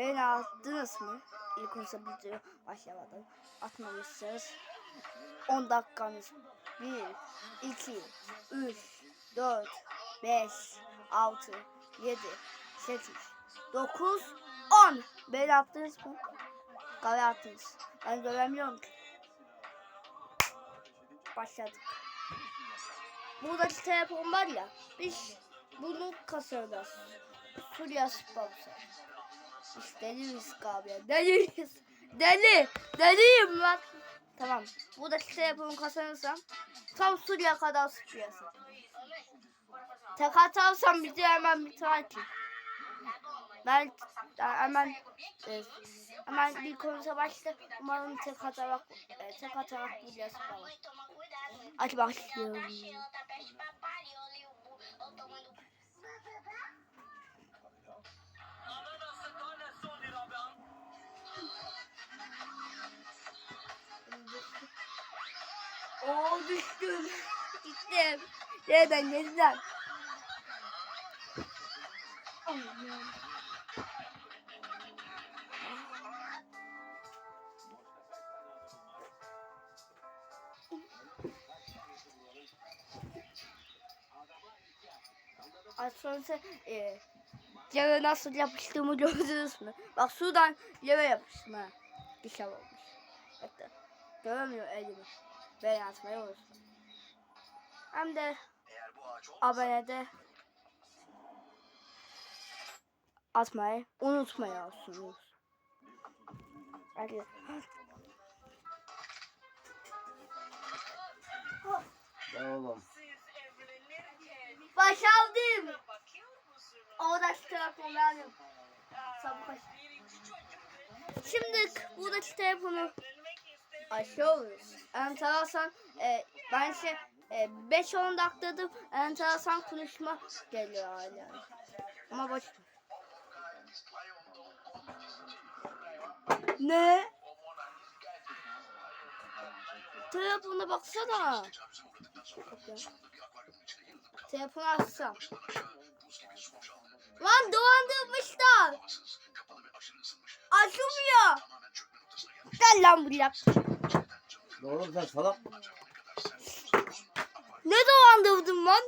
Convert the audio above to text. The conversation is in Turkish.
Beni attınız mı? İlk önce video başlamadan atmamışsınız. 10 dakikanız. 1, 2, 3, 4, 5, 6, 7, 8, 9, 10. Beni attınız mı? Kale attınız. Ben göremiyorum ki. Başladık. Buradaki telefon var ya. Biz bunu kasıyoruz. Suriye sponsor. Biz deliyiz abi. Deliyiz. Deli. Deliyim lan. Tamam. Buradaki telefonu kazanırsam tam Suriye kadar sıkıyorsun. Tek atarsam bizi hemen biter ki. Ben hemen e, hemen bir konusa başla. Umarım tek atarak e, tek atarak bulacağız. Hadi başlayalım. Oo düştüm. Gittim. Nereden nereden? Az sonra e, yere nasıl yapıştığımı gördünüz mü? Bak sudan yere yapıştım ha. Güzel olmuş. Bekle. Göremiyor elimi. Ben atmayı unuttum. Hem de abonede atmayı unutmayıyorsunuz. Hadi. Oğlum. Başardım. Oradaki telefon benim. Sabuk aç. Şimdi buradaki telefonu açıyoruz. Enteresan e, ben şey e, 5-10 dakikadır enteresan konuşma geliyor hala. Ama boş. Ne? Telefona baksana. Telefonu açsam. Lan dolandırmışlar. Açılmıyor. Gel lan buraya. Oğlum sen salak. Ne dolandırdın lan?